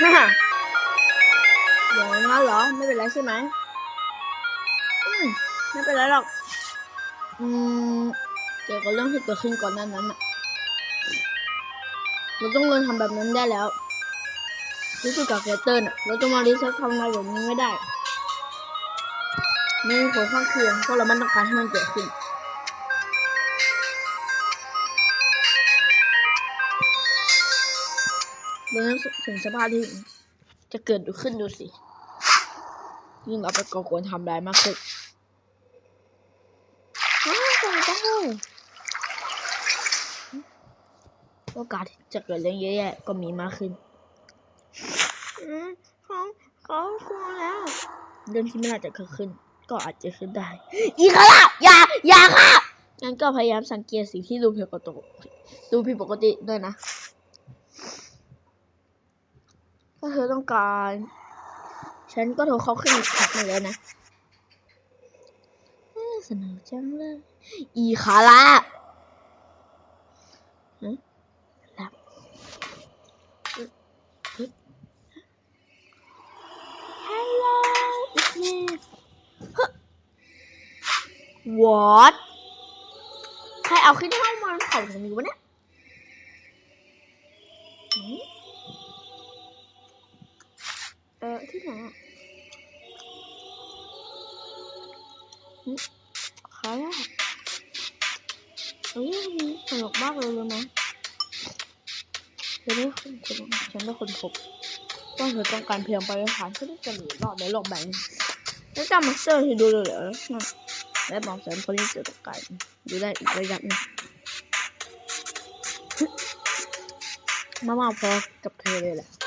ฮ่าอย่างนั้นเหรอ ไม่เป็นไรใช่ไหมอืมไม่เป็นไรหรอก อืมเกี่ยวกับเรื่องที่เกิดขึ้นก่อนหนั้นนั้นอะเราต้องเลิกทำแบบนั้นได้แล้วรู้สึกกับเกเตอร์น่ะเราจะมารีเซ็ตทำอะไรแบบนี้ไม่ได้ม่มีผลข้างเคียงเพราะเราไม่ต้องการให้มันเกิดขึ้น เราต้องถึงสภาพที่จะเกิดดูขึ้นดูสิยิ่งเราไปก่อกวนทำร้ายมากขึ้นอ้าวตายแล้วโอกาสที่จะเกิดเรื่องแย่ๆก็มีมากขึ้นอืมเขาเขากลัวแล้ว เรื่องที่ไม่น่าจะเกิดขึ้น ก็อาจจะขึ้นได้ อีกแล้วอย่า อย่าค่ะงั้นก็พยายามสังเกตสิ่งที่ดูผิดปกติดูผิดปกติด้วยนะ ถ้าเธอต้องการ ฉันก็โทรเขาขึ้นอีกครั้งหนึ่งแล้วนะสนุกจังเลย อีคาร่าฮะหลับฮัลโหล it's me ฮะ what ใครเอาขึ้นห้องมาเผาตรงนี้วะเนี่ย เออที่ไหนอะใครอะเฮ้ยสนุกมากเลยรู้ไหมฉันได้คนคนฉันได้คนพบว่าเธอต้องการเพียงไปฐานเพื่อที่จะหนีรอดในโลกใบนี้แล้วจำมาเตอร์ที่ดูเลยเหรอและบอกฉันคนที่เจอต้องการดูได้อีกระยะหนึ่งมามาพอกับเธอเลยแหละ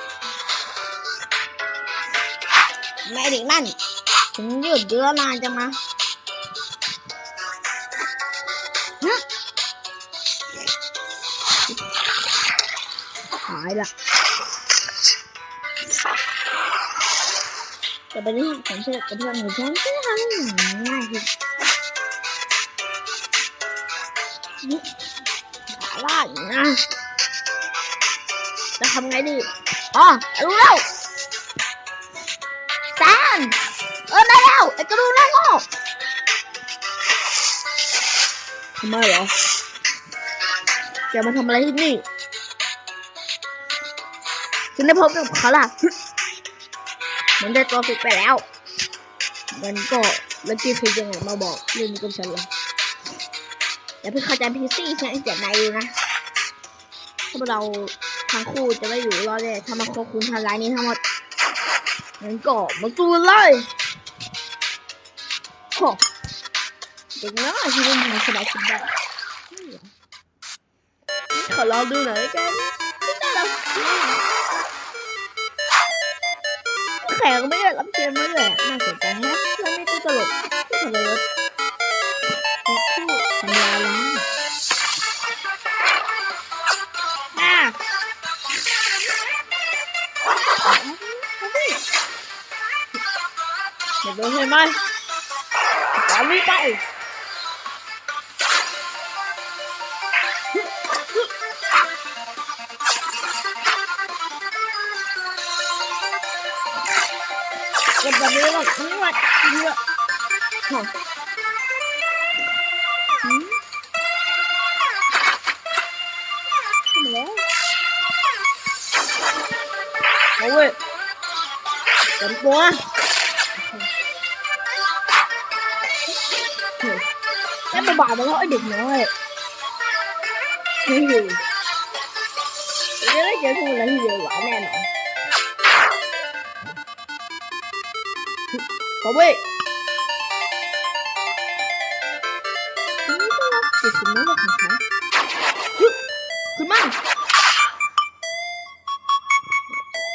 ไม่ดินั่นถึงหยุดเยอะนานจังนะฮะหายละแต่เป็นเรื่องของเชื่อกับเพื่อนของฉันที่ทำง่ายที่นี่หาว่าอย่างนะจะทำไงดีอ๋อรู้แล้ว เออได้แล้วไอ้กระดูกนั่งง่ทำไมเหรอแกมาทำอะไรที่นี่ฉันได้พบกับเขาล่ะเหมือนได้ตัวฝึกไปแล้ว มันก็แล้วกี้คือยังไงมาบอกเรื่องนี้กับฉันเลยอย่าเพิ่งเข้าใจพีซี่ฉันเจ็บในอยู่นะถ้าเราทั้งคู่จะไม่อยู่รอดเลยถ้ามาควบคุมทำร้ายนี้ทั้งหมดงั้นก็มาสู้เลย เด็กน้อยที่ไม่มีสบายสบายขอลองดูหน่อยกันไม่ได้หรอกแขกไม่ได้รับเชิญมาเลยน่าสนใจฮะแล้วไม่ตัวตลกที่ทำอะไรรถและผู้ทำลายล้างอะเดี๋ยวโดนใช่ไหม ตามนี้ไปเก็บแบบนี้ก่ tôi bỏ vào lỗi được rồi. Cái gì? Nếu nó chơi không là gì gọi anh em ạ Có bị Thì chúng nó là thằng khác Cứ mang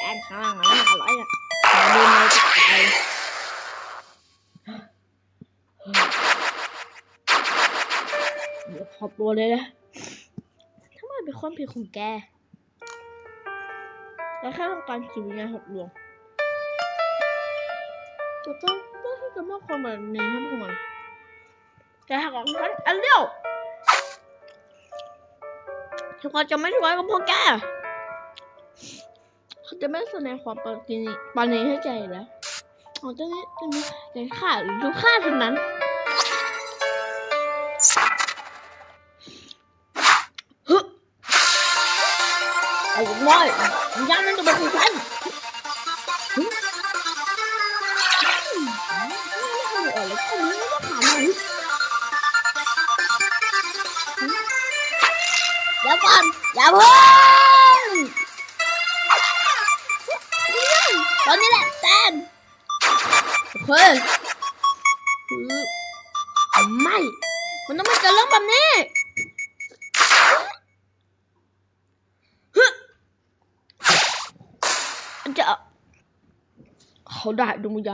Anh khả năng nó là lỗi rồi Mà đêm nay chắc phải อบตัวเลยนะทำไมเป็นความผิดของแกแล้วแค่ต้องการจิตวิญญาณหกดวงจะต้องต้องให้กับมอบความแบบนี้ให้พวกมันแต่หากของฉันอันเดียวฉันก็จะไม่ช่วยกับพวกแกเขาจะไม่แสดงความปานีปานีให้ใจแล้วอ๋อเจ้านี้เจ้านี้อย่าฆ่าหรือดูฆ่าเท่านั้น ไอ้น้อยวิญญาณนั้นจะมาคือฉันฮึไม่ทำอะไรไม่ต้องถามเลยเดี๋ยวก่อนอย่าเพิ่งตอนนี้แหละแซนเคคือไม่ มันต้องไม่เกิดเรื่องแบบนี้ฮึ มันจะเขาได้ดวงวิญญ